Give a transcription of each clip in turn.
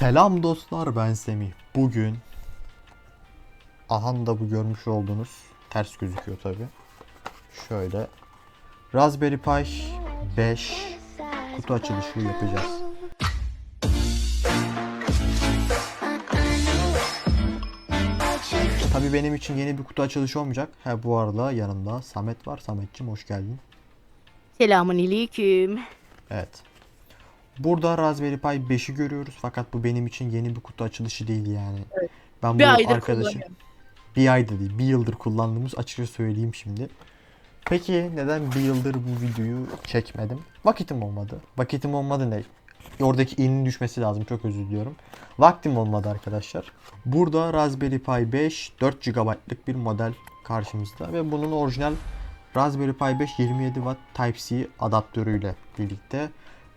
Selam dostlar ben Semih. Bugün Ahan da bu görmüş olduğunuz ters gözüküyor tabi. Şöyle Raspberry Pi 5 kutu açılışı yapacağız. Tabi benim için yeni bir kutu açılışı olmayacak. Ha bu arada yanımda Samet var. Sametçim hoş geldin. Selamun aleyküm. Evet. Burada Raspberry Pi 5'i görüyoruz fakat bu benim için yeni bir kutu açılışı değil yani. Evet. Ben Bir bu aydır arkadaşı kullanıyorum. bir ayda değil bir yıldır kullandığımız açıkça söyleyeyim şimdi. Peki neden bir yıldır bu videoyu çekmedim? Vakitim olmadı. Vakitim olmadı ne? Oradaki inin düşmesi lazım çok özür diliyorum. Vaktim olmadı arkadaşlar. Burada Raspberry Pi 5 4 GB'lık bir model karşımızda ve bunun orijinal Raspberry Pi 5 27 Watt Type-C adaptörüyle birlikte.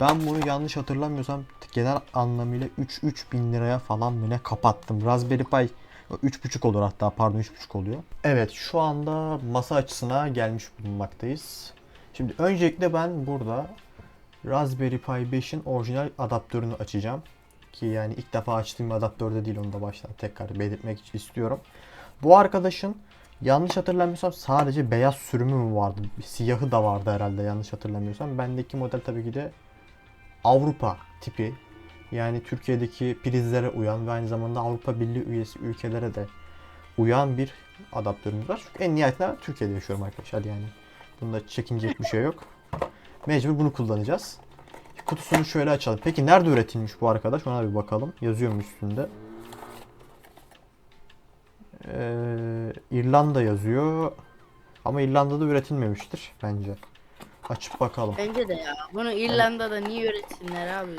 Ben bunu yanlış hatırlamıyorsam genel anlamıyla 3-3 bin liraya falan mı ne kapattım. Raspberry Pi 3.5 olur hatta pardon 3.5 oluyor. Evet şu anda masa açısına gelmiş bulunmaktayız. Şimdi öncelikle ben burada Raspberry Pi 5'in orijinal adaptörünü açacağım. Ki yani ilk defa açtığım adaptörde değil onu da baştan tekrar belirtmek istiyorum. Bu arkadaşın yanlış hatırlamıyorsam sadece beyaz sürümü mü vardı? Siyahı da vardı herhalde yanlış hatırlamıyorsam. Bendeki model tabii ki de Avrupa tipi. Yani Türkiye'deki prizlere uyan ve aynı zamanda Avrupa Birliği üyesi ülkelere de uyan bir adaptörümüz var. Çünkü en nihayetinde Türkiye'de yaşıyorum arkadaşlar yani. Bunda çekinecek bir şey yok. Mecbur bunu kullanacağız. Kutusunu şöyle açalım. Peki nerede üretilmiş bu arkadaş? Ona bir bakalım. Yazıyor mu üstünde? Ee, İrlanda yazıyor. Ama İrlanda'da üretilmemiştir bence. Açıp bakalım. Bence de ya. Bunu İrlanda'da niye öğretsinler abi?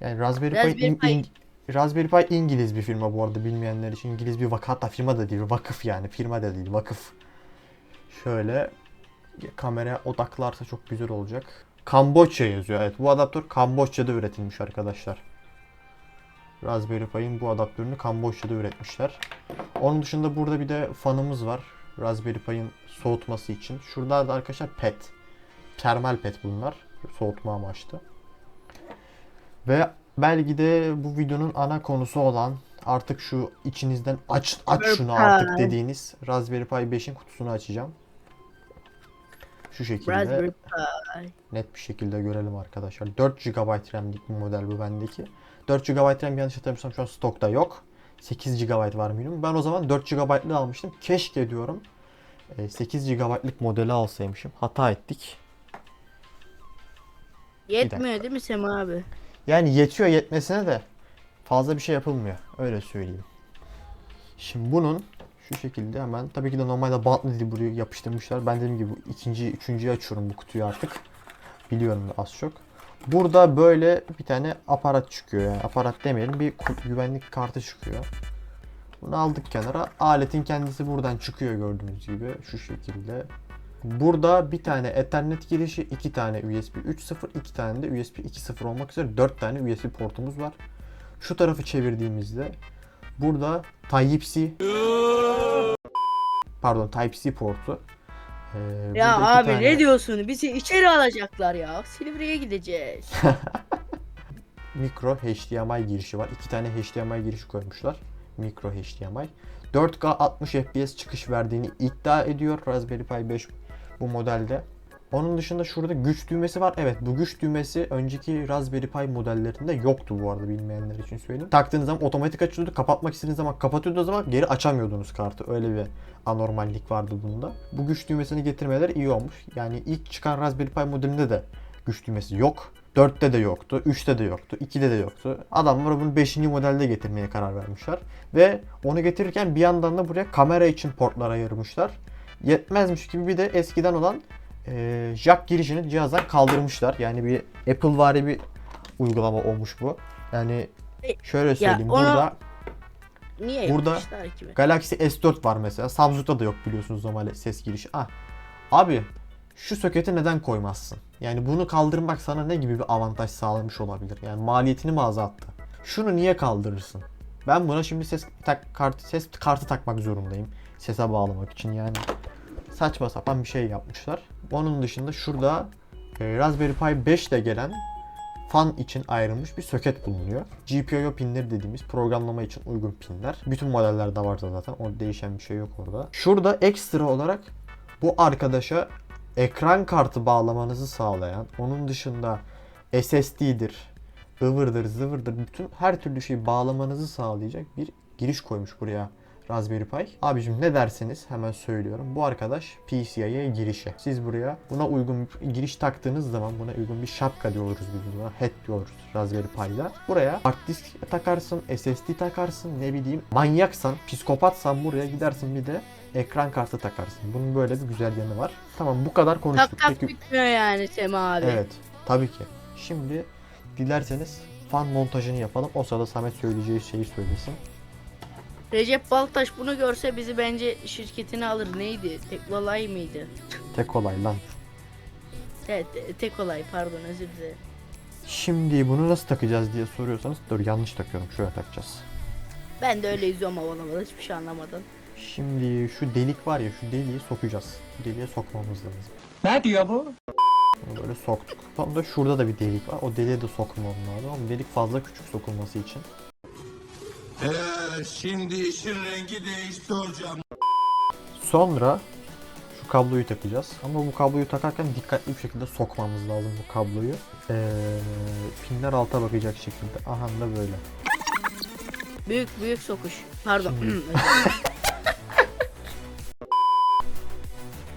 Yani Raspberry, Pi, Raspberry in- Pi- in- Raspberry Pi İngiliz bir firma bu arada bilmeyenler için. İngiliz bir vakıf hatta firma da değil vakıf yani firma da değil vakıf. Şöyle kamera odaklarsa çok güzel olacak. Kamboçya yazıyor. Evet bu adaptör Kamboçya'da üretilmiş arkadaşlar. Raspberry Pi'in bu adaptörünü Kamboçya'da üretmişler. Onun dışında burada bir de fanımız var. Raspberry Pi'in soğutması için. Şurada da arkadaşlar pet. Termal pet bunlar. Soğutma amaçlı. Ve belki de bu videonun ana konusu olan artık şu içinizden aç aç şunu artık dediğiniz Raspberry Pi 5'in kutusunu açacağım. Şu şekilde net bir şekilde görelim arkadaşlar. 4 GB RAM'lik bir model bu bendeki. 4 GB RAM yanlış hatırlamıyorsam şu an stokta yok. 8 GB var minimum. Ben o zaman 4 GB'lı almıştım. Keşke diyorum e, 8 GB'lık modeli alsaymışım. Hata ettik. Yetmiyor değil mi Sema abi? Yani yetiyor yetmesine de fazla bir şey yapılmıyor. Öyle söyleyeyim. Şimdi bunun şu şekilde hemen tabii ki de normalde bantlı dedi buraya yapıştırmışlar. Ben dediğim gibi ikinci, üçüncüyü açıyorum bu kutuyu artık. Biliyorum az çok. Burada böyle bir tane aparat çıkıyor yani aparat demeyelim bir güvenlik kartı çıkıyor. Bunu aldık kenara. Aletin kendisi buradan çıkıyor gördüğünüz gibi şu şekilde. Burada bir tane Ethernet girişi, iki tane USB 3.0, iki tane de USB 2.0 olmak üzere 4 tane USB portumuz var. Şu tarafı çevirdiğimizde burada Type-C pardon Type-C portu. Ee, Ya abi tane- ne diyorsun? Bizi içeri alacaklar ya. Silivri'ye gideceğiz. mikro HDMI girişi var. İki tane HDMI girişi koymuşlar. Mikro HDMI. 4K 60 FPS çıkış verdiğini iddia ediyor Raspberry Pi 5 bu modelde. Onun dışında şurada güç düğmesi var. Evet bu güç düğmesi önceki Raspberry Pi modellerinde yoktu bu arada bilmeyenler için söyleyeyim. Taktığınız zaman otomatik açılıyordu. Kapatmak istediğiniz zaman kapatıyordu zaman geri açamıyordunuz kartı. Öyle bir anormallik vardı bunda. Bu güç düğmesini getirmeleri iyi olmuş. Yani ilk çıkan Raspberry Pi modelinde de güç düğmesi yok. 4'te de yoktu, 3'te de yoktu, 2'de de yoktu. Adamlar bunu 5. modelde getirmeye karar vermişler. Ve onu getirirken bir yandan da buraya kamera için portlar ayırmışlar. Yetmezmiş gibi bir de eskiden olan e, jack girişini cihazdan kaldırmışlar. Yani bir Apple vari bir uygulama olmuş bu. Yani şöyle söyleyeyim onu- burada Niye Burada-? Galaxy S4 var mesela. Samsung'da da yok biliyorsunuz normal ses girişi. Ah. Abi şu soketi neden koymazsın? Yani bunu kaldırmak sana ne gibi bir avantaj sağlamış olabilir? Yani maliyetini mi azalttı? Şunu niye kaldırırsın? Ben buna şimdi ses tak kartı ses kartı takmak zorundayım. Sese bağlamak için yani. Saçma sapan bir şey yapmışlar. Onun dışında şurada e, Raspberry Pi 5 ile gelen fan için ayrılmış bir söket bulunuyor. GPIO pinleri dediğimiz programlama için uygun pinler. Bütün modellerde var zaten. Orada değişen bir şey yok orada. Şurada ekstra olarak bu arkadaşa ekran kartı bağlamanızı sağlayan, onun dışında SSD'dir, ıvırdır, zıvırdır, bütün her türlü şeyi bağlamanızı sağlayacak bir giriş koymuş buraya Raspberry Pi. Abicim ne derseniz hemen söylüyorum. Bu arkadaş PCIe girişi. Siz buraya buna uygun bir giriş taktığınız zaman buna uygun bir şapka diyoruz biz buna. Head diyoruz Raspberry Pi'da. Buraya hard disk takarsın, SSD takarsın, ne bileyim manyaksan, psikopatsan buraya gidersin bir de ekran kartı takarsın. Bunun böyle bir güzel yanı var. Tamam bu kadar konuştuk. Tak tak Peki bitmiyor yani Sema abi. Evet, tabii ki. Şimdi dilerseniz fan montajını yapalım. O sırada Samet söyleyeceği şeyi söylesin. Recep Baltaş bunu görse bizi bence şirketine alır. Neydi? Tekolay mıydı? Tek olay lan. Evet, te- Tekolay pardon özür dilerim. Şimdi bunu nasıl takacağız diye soruyorsanız dur yanlış takıyorum. Şöyle takacağız. Ben de öyle yüzüyorum havalı havalı hiçbir şey anlamadım. Şimdi şu delik var ya şu deliği sokacağız. Bu deliğe sokmamız lazım. Ne diyor bu? Böyle soktuk. Tam da şurada da bir delik var. O deliğe de sokmam lazım ama delik fazla küçük sokulması için. Ee, şimdi işin rengi değişti hocam. Sonra şu kabloyu takacağız. Ama bu kabloyu takarken dikkatli bir şekilde sokmamız lazım bu kabloyu. Ee, pinler alta bakacak şekilde. Aha da böyle. Büyük büyük sokuş. Pardon.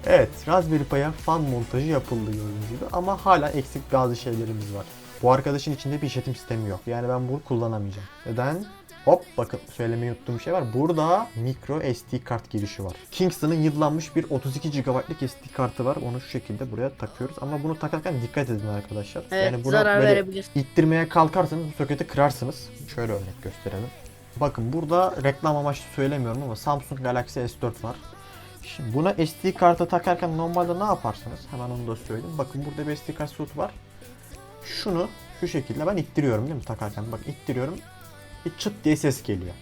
Evet, Raspberry Pi'ye fan montajı yapıldı gördüğünüz gibi ama hala eksik bazı şeylerimiz var. Bu arkadaşın içinde bir işletim sistemi yok. Yani ben bunu kullanamayacağım. Neden? Hop bakın söylemeyi unuttuğum bir şey var. Burada micro SD kart girişi var. Kingston'ın yıllanmış bir 32 GB'lık SD kartı var. Onu şu şekilde buraya takıyoruz. Ama bunu takarken dikkat edin arkadaşlar. evet buna zarar böyle verebilir. ittirmeye kalkarsanız bu soketi kırarsınız. Şöyle örnek gösterelim. Bakın burada reklam amaçlı söylemiyorum ama Samsung Galaxy S4 var. Şimdi buna SD kartı takarken normalde ne yaparsınız? Hemen onu da söyleyeyim. Bakın burada bir SD kart slot var. Şunu şu şekilde ben ittiriyorum değil mi takarken? Bak ittiriyorum. Bir çıt diye ses geliyor.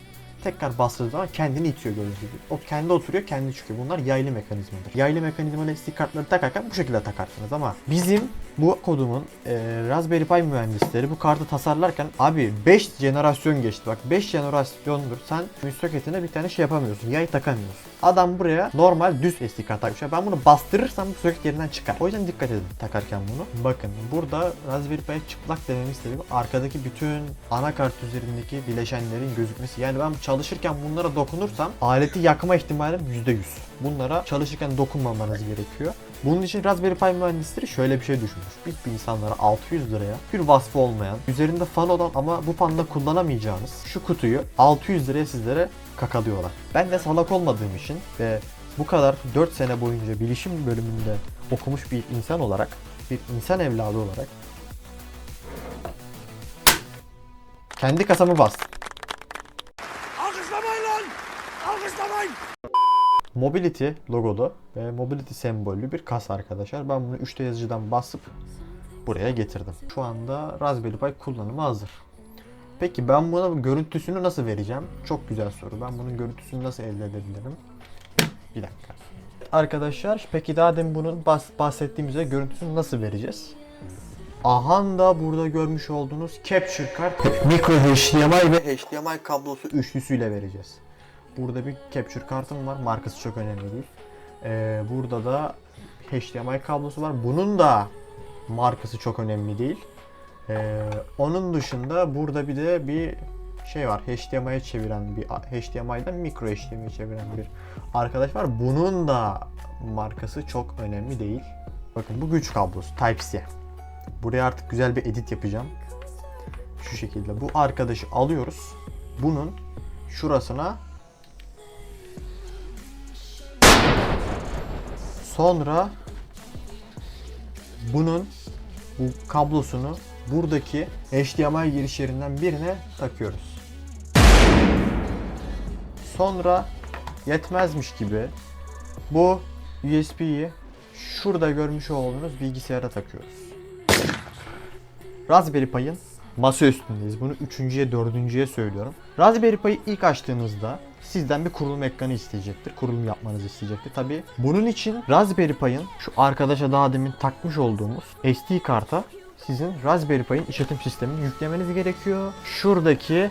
Tekrar bastığı zaman kendini itiyor gördüğünüz gibi. O kendi oturuyor, kendi çıkıyor. Bunlar yaylı mekanizmadır. Yaylı mekanizmalı SD kartları takarken bu şekilde takarsınız ama bizim bu kodumun e, Raspberry Pi mühendisleri bu kartı tasarlarken abi 5 jenerasyon geçti. Bak 5 jenerasyondur sen müstaketine bir tane şey yapamıyorsun. Yay takamıyorsun. Adam buraya normal düz SD kart takmış. Ben bunu bastırırsam bu soket yerinden çıkar. O yüzden dikkat edin takarken bunu. Bakın burada Raspberry Pi çıplak dememiz sebebi arkadaki bütün anakart üzerindeki bileşenlerin gözükmesi. Yani ben çalışırken bunlara dokunursam aleti yakma ihtimalim %100. Bunlara çalışırken dokunmamanız gerekiyor. Bunun için Raspberry Pi mühendisleri şöyle bir şey düşünmüş. Biz bir insanlara 600 liraya bir vasfı olmayan, üzerinde fan olan ama bu fanda kullanamayacağınız şu kutuyu 600 liraya sizlere kakalıyorlar. Ben de salak olmadığım için ve bu kadar 4 sene boyunca bilişim bölümünde okumuş bir insan olarak, bir insan evladı olarak kendi kasamı bastım. Alkışlamayın lan! Alkışlamayın! Mobility logolu ve Mobility sembollü bir kasa arkadaşlar. Ben bunu 3D yazıcıdan basıp buraya getirdim. Şu anda Raspberry Pi kullanıma hazır. Peki ben buna görüntüsünü nasıl vereceğim? Çok güzel soru. Ben bunun görüntüsünü nasıl elde edebilirim? Bir dakika. Arkadaşlar peki daha demin bunun bas bahsettiğimiz üzere görüntüsünü nasıl vereceğiz? Ahan da burada görmüş olduğunuz capture kart micro HDMI ve HDMI kablosu üçlüsüyle vereceğiz. Burada bir capture kartım var. Markası çok önemli değil. Ee, burada da HDMI kablosu var. Bunun da markası çok önemli değil. Ee, onun dışında burada bir de bir şey var. HDMI'ye çeviren bir HDMI'den micro HDMI'ye çeviren bir arkadaş var. Bunun da markası çok önemli değil. Bakın bu güç kablosu Type-C. Buraya artık güzel bir edit yapacağım. Şu şekilde. Bu arkadaşı alıyoruz. Bunun şurasına Sonra bunun bu kablosunu buradaki HDMI girişlerinden birine takıyoruz. Sonra yetmezmiş gibi bu USB'yi şurada görmüş olduğunuz bilgisayara takıyoruz. Raspberry Pi'ın masa üstündeyiz. Bunu üçüncüye, dördüncüye söylüyorum. Raspberry Pi'yi ilk açtığınızda sizden bir kurulum ekranı isteyecektir. Kurulum yapmanızı isteyecektir. Tabi bunun için Raspberry Pi'ın şu arkadaşa daha demin takmış olduğumuz SD karta sizin Raspberry Pi'nin işletim sistemini yüklemeniz gerekiyor. Şuradaki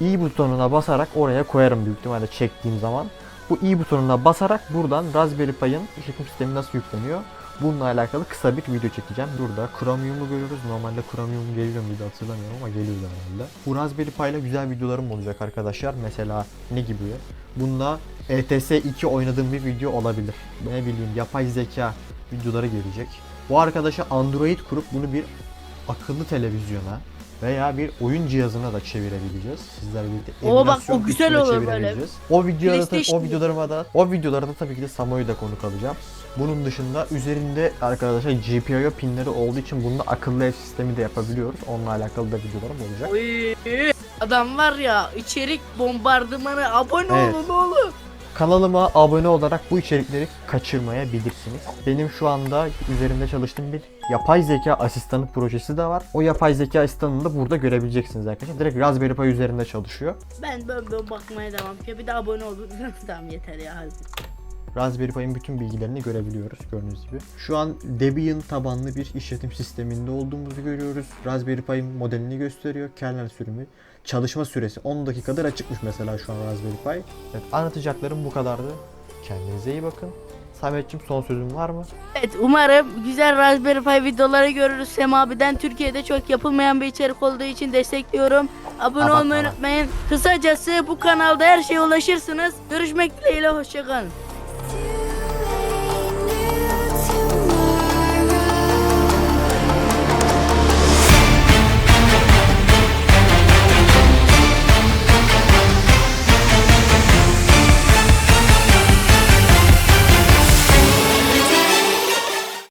i butonuna basarak oraya koyarım büyük ihtimalle çektiğim zaman. Bu i butonuna basarak buradan Raspberry Pi'nin işletim sistemi nasıl yükleniyor Bununla alakalı kısa bir video çekeceğim. Burada Chromium'u görüyoruz. Normalde Chromium geliyor muydu hatırlamıyorum ama geliyor herhalde. Bu Raspberry Pi ile güzel videolarım olacak arkadaşlar. Mesela ne gibi? Bunda ETS 2 oynadığım bir video olabilir. Ne bileyim yapay zeka videoları gelecek. Bu arkadaşa Android kurup bunu bir akıllı televizyona veya bir oyun cihazına da çevirebileceğiz. Sizler birlikte Oo, bak, emülasyon o güzel olur böyle. O videoda o PlayStation- videolarıma da o videolarda tabii ki de Samo'yu da konuk alacağım. Bunun dışında üzerinde arkadaşlar GPIO pinleri olduğu için bunda akıllı ev sistemi de yapabiliyoruz. Onunla alakalı da videolarım olacak. Oy, Adam var ya içerik bombardımanı abone Evet. olun oğlum. Kanalıma abone olarak bu içerikleri kaçırmayabilirsiniz. Benim şu anda üzerinde çalıştığım bir yapay zeka asistanı projesi de var. O yapay zeka asistanını da burada görebileceksiniz arkadaşlar. Direkt Raspberry Pi üzerinde çalışıyor. Ben böyle bakmaya devam ya bir de abone olun. tamam yeter ya hadi. Raspberry Pi'nin bütün bilgilerini görebiliyoruz gördüğünüz gibi. Şu an Debian tabanlı bir işletim sisteminde olduğumuzu görüyoruz. Raspberry Pi'nin modelini gösteriyor. Kernel sürümü. Çalışma süresi 10 dakikadır açıkmış mesela şu an Raspberry Pi. Evet, anlatacaklarım bu kadardı. Kendinize iyi bakın. Samet'ciğim son sözün var mı? Evet umarım güzel Raspberry Pi videoları görürüz Sem abiden. Türkiye'de çok yapılmayan bir içerik olduğu için destekliyorum. Abone Abartma olmayı unutmayın. Kısacası bu kanalda her şeye ulaşırsınız. Görüşmek dileğiyle hoşçakalın.